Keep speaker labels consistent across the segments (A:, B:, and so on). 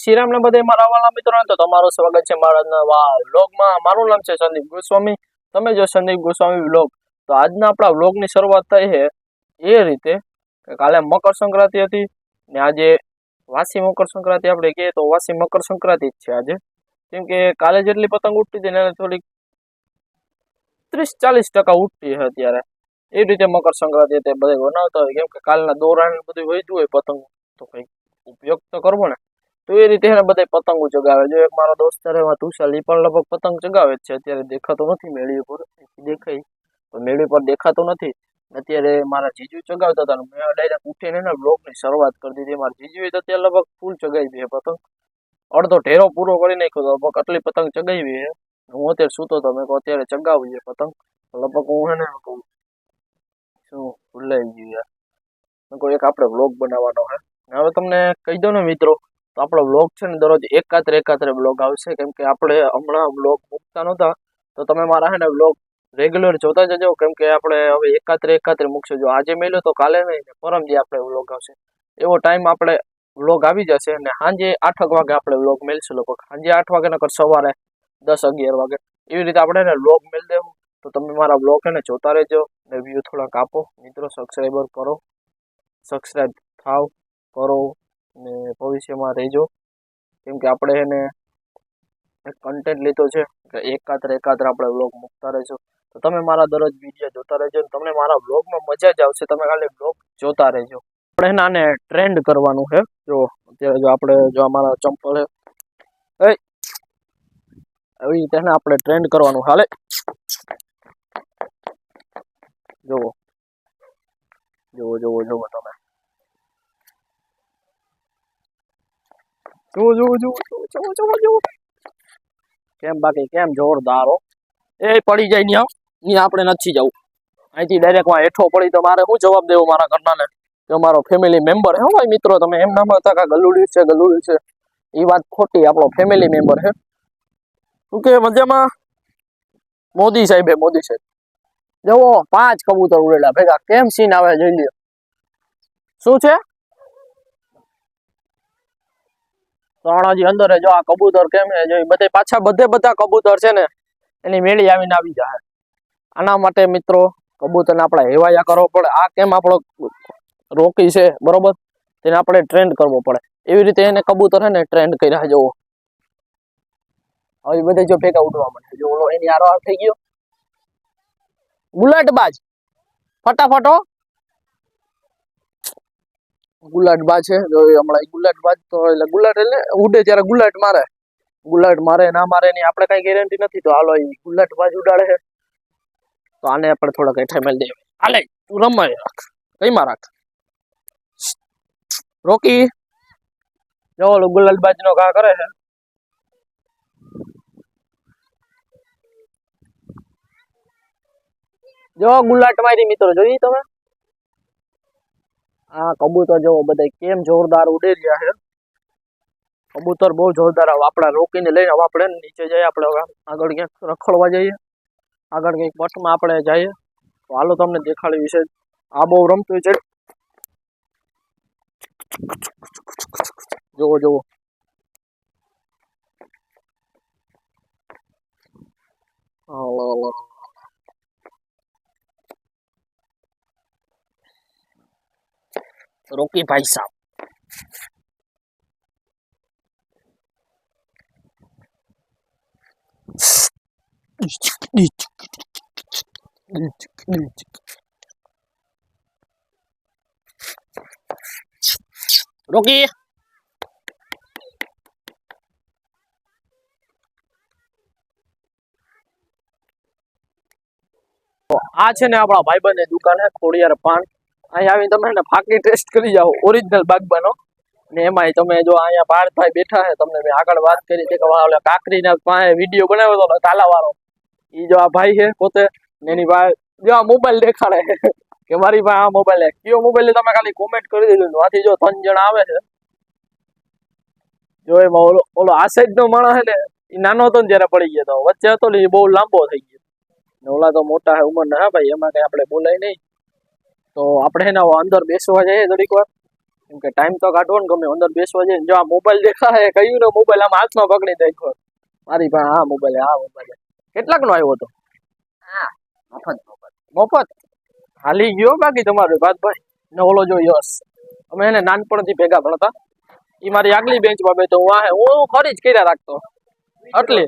A: શ્રીરામ ને બધે મારા વાલા મિત્રો તો તમારું સ્વાગત છે મારા નવા વ્લોગમાં. મારું નામ છે સંદીપ ગોસ્વામી. તમે જો સંદીપ ગોસ્વામી વ્લોગ, તો આજના આપણા વ્લોગની શરૂઆત થઈ છે એ રીતે કાલે મકર સંક્રાંતિ હતી ને આજે વાસી મકર સંક્રાંતિ આપણે કહીએ તો વાસી મકર સંક્રાંતિ જ છે આજે. કેમ કે કાલે જેટલી પતંગ ઉઠતી હતી એને થોડીક ત્રીસ ચાલીસ ટકા ઉઠતી છે અત્યારે. એ રીતે મકર સંક્રાંતિ તે બધા બનાવતા હોય. કેમ કે કાલના દોરાણ બધું વહેતું હોય પતંગ, તો કંઈક ઉપયોગ તો કરવો ને. તો એ રીતે એને બધા પતંગો ચગાવે. જો એક મારો દોસ્તાર એમાં તુષાર એ પણ લગભગ પતંગ ચગાવે છે. અત્યારે દેખાતો નથી મેળી ઉપર દેખાય. તો મેળી પર દેખાતો નથી. અત્યારે મારા જીજુ ચગાવતા હતા મેં ડાયરેક્ટ ઉઠીને એના બ્લોગની શરૂઆત કરી દીધી. મારા જીજુએ તો અત્યારે લગભગ ફૂલ ચગાવી દે પતંગ. અડધો ઢેરો પૂરો કરી નાખ્યો તો લગભગ આટલી પતંગ ચગાવી હું. અત્યારે સૂતો હતો મેં અત્યારે ચગાવું છે પતંગ. લગભગ હું એને કહું, શું ભૂલાઈ ગયું યાર. મેં એક આપણે વ્લોગ બનાવવાનો હે. હવે તમને કહી દઉં ને મિત્રો તો આપણો બ્લોગ છે ને દરરોજ એકાત્ર એકાત્ર વ્લોગ આવશે. કેમ કે આપણે હમણાં વ્લોગ મૂકતા નહોતા. તો તમે મારા હે ને વ્લોગ રેગ્યુલર જોતા જજો. કેમ કે આપણે હવે એકાત્ર એકાત્ર મૂકશું. જો આજે મેલ્યો તો કાલે નહીં પરમજી આપણે વ્લોગ આવશે. એવો ટાઈમ આપણે વ્લોગ આવી જશે અને સાંજે આઠક વાગે આપણે વ્લોગ મેળશું લોકો સાંજે આઠ વાગે નકર સવારે દસ અગિયાર વાગે. એવી રીતે આપણે ને વ્લોગ મેળ દેવું. તો તમે મારા બ્લોગ એને જોતા રહેજો ને વ્યૂ થોડાક આપો. મિત્રો સબસ્ક્રાઈબર કરો. સબસ્ક્રાઈબ થાવ, કરો. ને ભવિષ્યમાં રહેજો. કેમ કે આપણે એને એક કન્ટેન્ટ લીધો છે કે એકાત્ર એકાત્ર આપણે વ્લોગ મૂકતા રહેજો તો તમે મારા દરરોજ વીડિયો જોતા રહેજો અને તમને મારા વ્લોગમાં મજા જ આવશે. તમે ખાલી વ્લોગ જોતા રહેજો. આપણે એને આને ટ્રેન્ડ કરવાનું છે. જો, અત્યારે જો આપણે જો અમારા ચંપલ છે. એ, આવી રીતે આપણે ટ્રેન્ડ કરવાનું. હાલે. જુઓ. જુઓ જુઓ જુઓ તમે. જો જુઓ જો જો જો જુઓ કેમ બાકી, કેમ જોરદાર હો. એ પડી જાય ન્યા. ન્યા આપણે નથી જવું. અહીંથી ડાયરેક્ટમાં હેઠો પડી તો મારે શું જવાબ દેવો મારા ઘરનાને? કે મારો ફેમિલી મેમ્બર હે ભાઈ, મિત્રો, તમે એમ નામ હતા કે ગલુડી છે ગલુડી છે. એ વાત ખોટી, આપણો ફેમિલી મેમ્બર હે. શું કે મજામાં? મોદી સાહેબે, મોદી સાહેબ. જવો પાંચ કબૂતર ઉડેલા ભેગા. કેમ સીન આવે જોઈ લ્યો. શું છે? ત્રણ અંદર જો આ કબૂતર કેમ હે જો બધે પાછા બધે બધા કબૂતર છે ને, એની મેળી આવીને આવી જાય આના માટે મિત્રો કબૂતરને આપણે હેવાયા કરવો પડે. આ કેમ આપણો રોકી છે, બરોબર? તેને આપણે ટ્રેન્ડ કરવો પડે. એવી રીતે એને કબૂતર છે ને ટ્રેન્ડ કર્યા જવો હવે બધે જો ભેગા ઉડવા માટે જો એની આરો થઈ ગયો. બુલેટ બાજ. ફટાફટો ગુલાટબાજ છે, જો એ હમણાં ઈ ગુલાટબાજ તો એટલે ગુલાટ એટલે ઉડે ત્યારે ગુલાટ મારે. ગુલાટ મારે ના મારે ની આપણે કઈ ગેરંટી નથી, તો હાલો ગુલાટ ગુલાટબાજ ઉડાડે છે. તો આને આપણે થોડાક હેઠે મેલ દે હાલે, તું રમાય રાખ કઈમાં રાખ. રોકી. જો ગુલાટ ગુલાટબાજ નો કા કરે છે. જો ગુલાટ મારી મિત્રો જોઈ તમે? આ કબૂતર જોવો બધા કેમ જોરદાર ઉડે રહ્યા છે? કબૂતર બહુ જોરદાર આવે. આપણે રોકીને લઈને હવે આપણે નીચે જઈએ આપણે હવે આગળ ક્યાંક રખડવા જઈએ. આગળ કંઈક મઠમાં આપણે જઈએ. તો હાલો તમને દેખાડી વિશે આ બહુ રમતું છે. જોવો જોવો. હાલો, હાલો. રોકી ભાઈ સાહેબ રોકી તો આ છે ને આપણા ભાઈબંધની દુકાન છે ખોડિયાર પાન અહીં આવીને તમે ફાકી ટેસ્ટ કરી જાઓ ઓરિજિનલ બાગબાનો. ને એમાંય તમે જો અહીંયા ભારતભાઈ બેઠા છે, તમને મેં આગળ વાત કરી હતી કે ઓલા કાકરીના પાસે વીડિયો બનાવ્યો હતો તાલાવાળો. એ જો આ ભાઈ છે પોતે એની પાસે જો આ મોબાઈલ દેખાડે કે મારી પાસે આ મોબાઈલ કયો મોબાઈલ તમે ખાલી કોમેન્ટ કરી દીધું આથી જો ત્રણ જણ આવે છે. જો એમાં ઓલો ઓલો આ સાઈડ નો માણસ એટલે એ નાનો હતો ને જયારે પડી ગયો હતો વચ્ચે હતો ને એ બહુ લાંબો થઈ ગયો. ને ઓલા તો મોટા ઉંમરના, હા ભાઈ, એમાં કઈ આપણે બોલાય નહીં. તો આપણે એના અંદર બેસવા જઈએ થોડીક વાર. કેમ કે ટાઈમ તો કાઢવો ને ગમે અંદર બેસવા જઈએ જો આ મોબાઈલ દેખાય કયું ને મોબાઈલ આમ હાથમાં પકડી દેખો મારી પાસે આ મોબાઈલ આ મોબાઈલ કેટલાક નો આવ્યો હતો?
B: મફત મફત
A: મફત? હાલી ગયો બાકી તમારો ભાતભાઈ ને ઓલો જો યશ. અમે એને નાનપણથી ભેગા ભણતા એ મારી આગલી બેન્ચમાં બેઠો. હું આ હું ખરી જ કર્યા રાખતો. એટલે.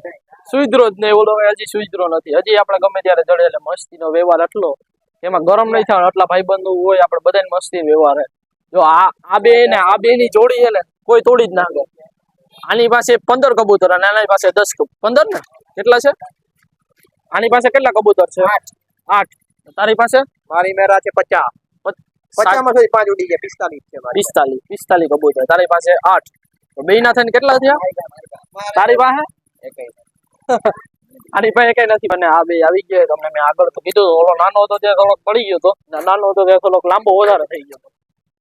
A: સુધરો જ નહીં ઓલો હજી સુધરો નથી. હજી આપણે ગમે ત્યારે જડે એટલે મસ્તીનો વ્યવહાર એટલો એમાં ગરમ નહીં થાય ભાઈ ભાઈબંધો હોય આપણે બધાને મસ્તી વ્યવહાર જો આ આ બે ને આ બે ની જોડી છે ને કોઈ તોડી જ ના કરે આની પાસે પંદર કબૂતર અને આની પાસે દસ પંદર ને? કેટલા છે? આની પાસે કેટલા કબૂતર છે? આઠ. તારી પાસે?
B: મારી મેરા છે પચાસ. પચાસમાં થી પાંચ ઉડી ગયા પિસ્તાલીસ છે
A: પિસ્તાલીસ પિસ્તાલીસ કબૂતર. તારી પાસે આઠ. બે ના થઈને કેટલા થયા? તારી પાસે? આની પાસે કઈ નથી મને આ બે આવી ગયા તમને મેં આગળ તો કીધું ઓલો નાનો હતો ત્યાં થોડોક પડી ગયો હતો. નાનો હતો ત્યાં થોડોક લાંબો વધારે થઈ ગયો હતો.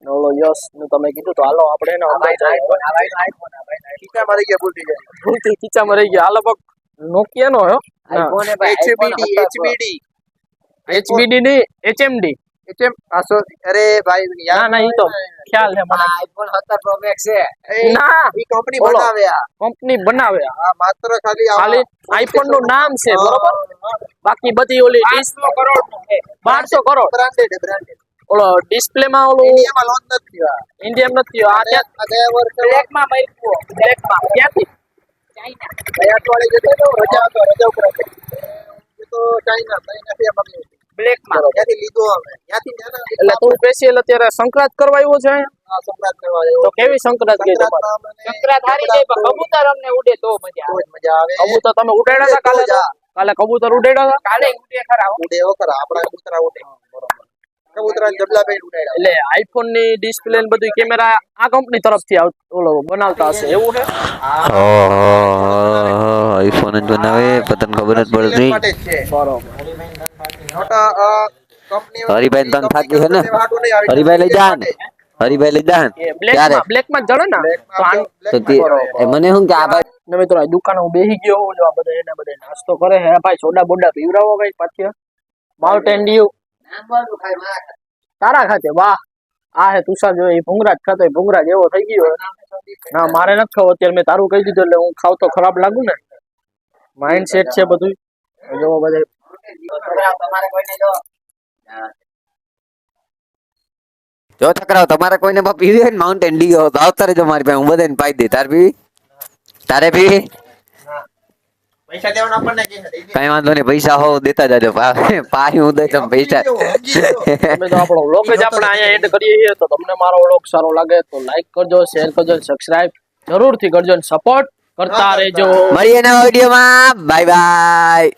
A: ઓલો યસનું તમે કીધું તો હાલો આપણે એને અંદર જઈએ.
B: ખીચા મારી ગયા ભૂલી જાય
A: ખીચામાં રહી ગયા. હાલો પગ નોકિયા નો હો?
B: એચબીડી
A: એચબીડી ની એચએમડી
B: HM આ અરે ભાઈ
A: ના
B: યાર
A: ના ઈ તો ખ્યાલ છે મને.
B: આઈફોન 17 પ્રો મેક્સ છે.
A: ના.
B: ઈ કંપની બનાવે આ
A: કંપની બનાવે આ.
B: માત્ર ખાલી
A: ખાલી આઈફોનનું નામ છે બરોબર? બાકી બધી ઓલી
B: કરોડ
A: બારસો કરોડ.
B: બ્રાન્ડેડ બ્રાન્ડેડ
A: ઓલો ડિસ્પ્લે માં ઓલો
B: ઇન્ડિયામાં લોન્ચ નથી આ.
A: ઇન્ડિયા નથી આ ત્યાં
B: ગયા વર્ષે
A: બ્લેકમાં મર્યો બ્લેકમાં ક્યાંથી?
B: ગયા અઠવાડિયે જતો રજા હતો, રજા ઉપર એ તો ચાઇના ચાઇના થી મંગાવ્યું.
A: બ્લેકમાં
B: ત્યાંથી લીધો અમે ત્યાંથી
A: એટલે તું સ્પેશિયલ અત્યારે સંક્રાંત કરવા આવ્યો છે?
B: સંક્રાંત કરવા આવ્યો.
A: તો કેવી સંક્રાંત ગઈ તમારે?
C: સંક્રાંત હારી જાય પણ કબૂતર અમને ઉડે તો મજા
B: આવે. મજા આવે.
A: કબૂતર તમે ઉડાડ્યા હતા કાલે? કાલે કબૂતર ઉડાડ્યા હતા?
C: કાલે ઉડે ખરા.
B: ઉડે ખરા આપણા કબૂતરા ઉડે. કબૂતરા જબલા ભાઈ ઉડાડ્યા
A: એટલે આઈફોનની ડિસ્પ્લે ને બધું કેમેરા આ કંપની તરફથી આવ- ઓલો બનાવતા હશે. એવું છે?
D: આઈફોન જ બનાવે પતંગ ખબર જ પડતી
B: માટે જ છે.
A: બરોબર.
B: મોટા અ, કંપનીઓ
D: હરિભાઈ તને થાકી છે ને?
B: હાટું નહીં આવી.
D: હરિભાઈ લઈ જા ને હરિભાઈ લઈ જા ને
A: એ બ્લેક
D: ક્યારે?
A: માં બ્લેકમાં જડે ને? તો આન-
D: તો તે એ મને શું કે આ ભાઈ
A: ને મિત્રો આ દુકાન હું બેસી ગયો હોઉં જો આ બધા એને બધા નાસ્તો કરે હે ભાઈ સોડા બોડા પીવડાવો ભાઈ પાછી માઉન્ટેન ડ્યુ તારા ખાતે, વાહ. આ હે તુષાર જો એ ભૂંગરાજ ખાતો ભૂંગરાજ એવો થઈ ગયો ના, મારે નથી ખાવ, અત્યારે મેં તારું કહી દીધું એટલે હું ખાવ તો ખરાબ લાગુ ને. માઇન્ડ સેટ છે બધું જો બધે
C: જો
D: છકરાઓ, તમારે કોઈને પીવી હોય ને માઉન્ટેન ડીઓ, તો આવતા રહેજો મારી પાસે, હું બધાને પાઈ દે. તાર પીવી? તારે પીવી?
B: પૈસા દેવાના આપણને.
D: કઈ વાંધો નહીં પૈસા હોવ દેતા જાજો. પા- પાહી હું દઈ તમે પૈસા.
A: તમે તો આપણો વ્લોગ જ આપણે અહીંયા એડ કરીએ છીએ તો તમને મારો વ્લોગ સારો લાગે તો લાઈક કરજો શેર કરજો સબસ્ક્રાઇબ જરૂરથી કરજો અને સપોર્ટ કરતા રહેજો.
D: મળીએ નવા વિડીયોમાં. Bye bye